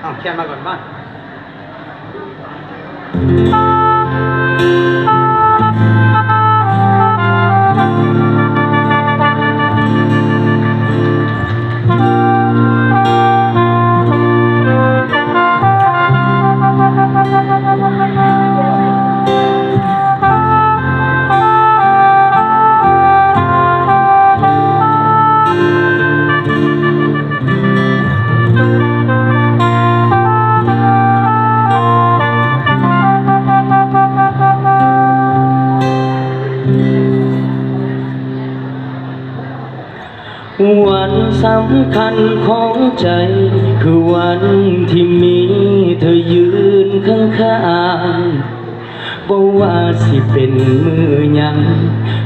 เอาเขียนมาก่อนบ้าง วันสำคัญของใจ คือวันที่มีเธอยืนข้างๆบ่ว่าสิเป็นมือยัง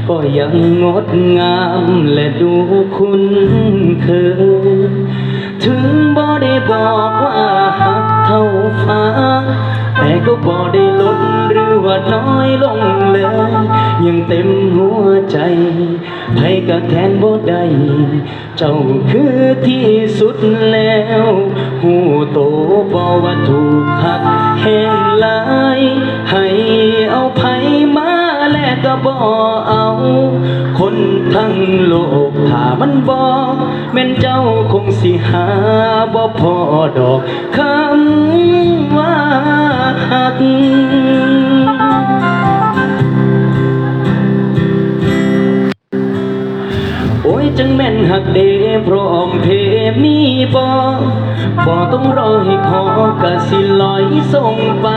ก็ยังงดงามและดูคุ้นเคยถึงบ่ได้บอกว่าหักเท่าฟ้า แต่ก็บ่ได้ลด น้อยลงเลย ยังเต็มหัวใจไผก็แทนบ่ได้ เจ้าคือที่สุดแล้ว หูโตบ่ว่าถูกหักแห้งหลายให้เอาไผมาแลกก็บ่เอา คนทั้งโลกถ้ามันบ่แม่นเจ้าคงสิหาบ่พอดอกคำว่าหัก จังแม่นหักเดพร้อมเพมีบอบ่ต้องรอให้ขอกะสิลอยส่งไป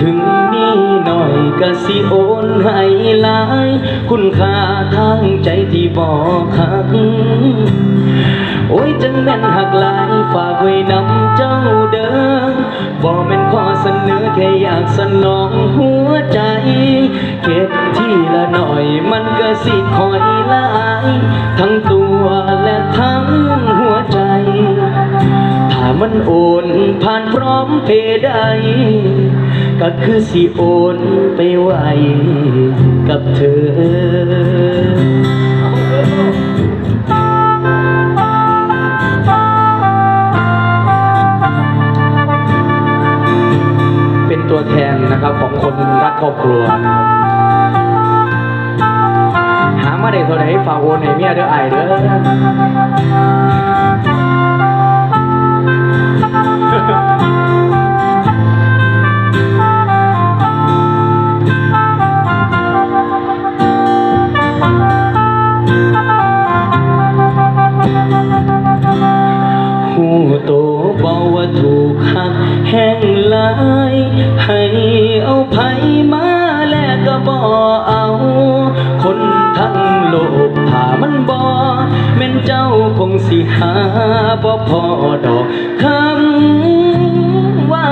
ถึงมีหน่อยกะสิโอนให้หลาย คุณค่าทางใจที่บ่หัก ยจังแม่นหักหลายฝากไว้นำเจ้าเด้อบ่แม่นข้อเสนอแค่อยากสนองหัวใจเก็บทีละหน่อยมันก็สิคอยลาย ทั้งตัวและทั้งหัวใจ ถ้ามันโอนผ่านพร้อมเพย์ได้ก็คือสิโอนไปไว้กับเธอ ครับของคนรักครอบครัวนะครับหามาได้เท่าไหร่ฝากโอนให้เมียเด้อไอายเด้อหูโต บอกว่าถูกหักแห้งหลายให้เอาไผมาแลกก็บ่เอา คนทั้งโลกถ้ามันบ่แม่นเจ้าคงสิหาบ่พอดอกคำว่า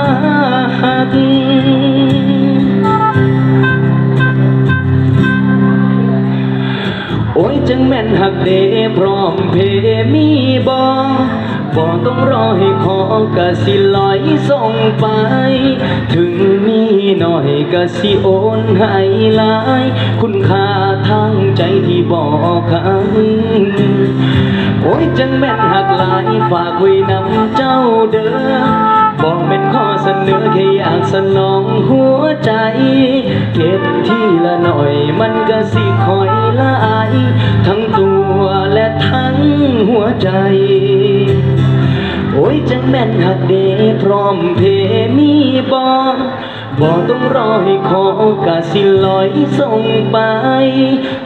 หักโอ้ยจังแม่นหักเดพร้อมเพมีบ่ บ่ต้องรอให้ของกะสิลอยส่งไป ถึงมีหน่อยกะสิโอนให้หลาย คุณค่าทางใจที่บอกคังโอ้ยจังแม่นหักหลายฝากไว้นำเจ้าเด้อบอกเป็นข้อเสนอแค่อยากสนองหัวใจ เก็บทีละหน่อยมันก็สิคอยหลาย ทั้งตัวและทั้งหัวใจ โอ้ยจังแม่นหักเดพร้อมเพมีบอบ่ต้องรอให้ขอกะสิลอยส่งไป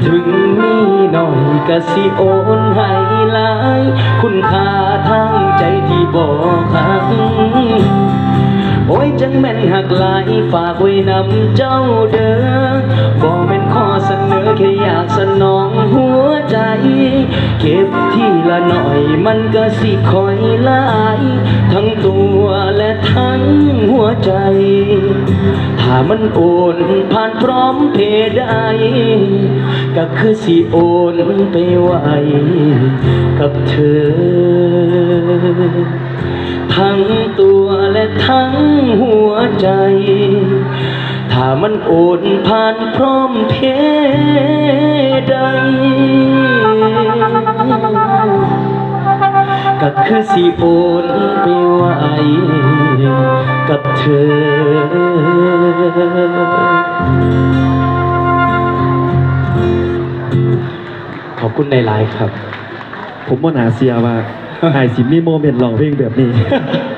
ถึงมีหน่อยกะสิโอนให้หลาย คุณค่าทางใจที่บอกหักโอ้ยจังแม่นหักหลายฝากไว้นำเจ้าเด้อ แค่อยากสนองหัวใจ เก็บทีละหน่อยมันก็สิคอยลาย ทั้งตัวและทั้งหัวใจ ถ้ามันโอนผ่านพร้อมเพได้ ก็คือสิโอนไปไวกับเธอ ทั้งตัวและทั้งหัวใจ ถ้ามันโอนผ่านพร้อมเพใดก็คือสิโอนไปไว้กับเธอขอบคุณในไลน์ครับ ผมว่านาเซียว่าไอ้สิมีโมเมนต์ร้องเพลงแบบนี้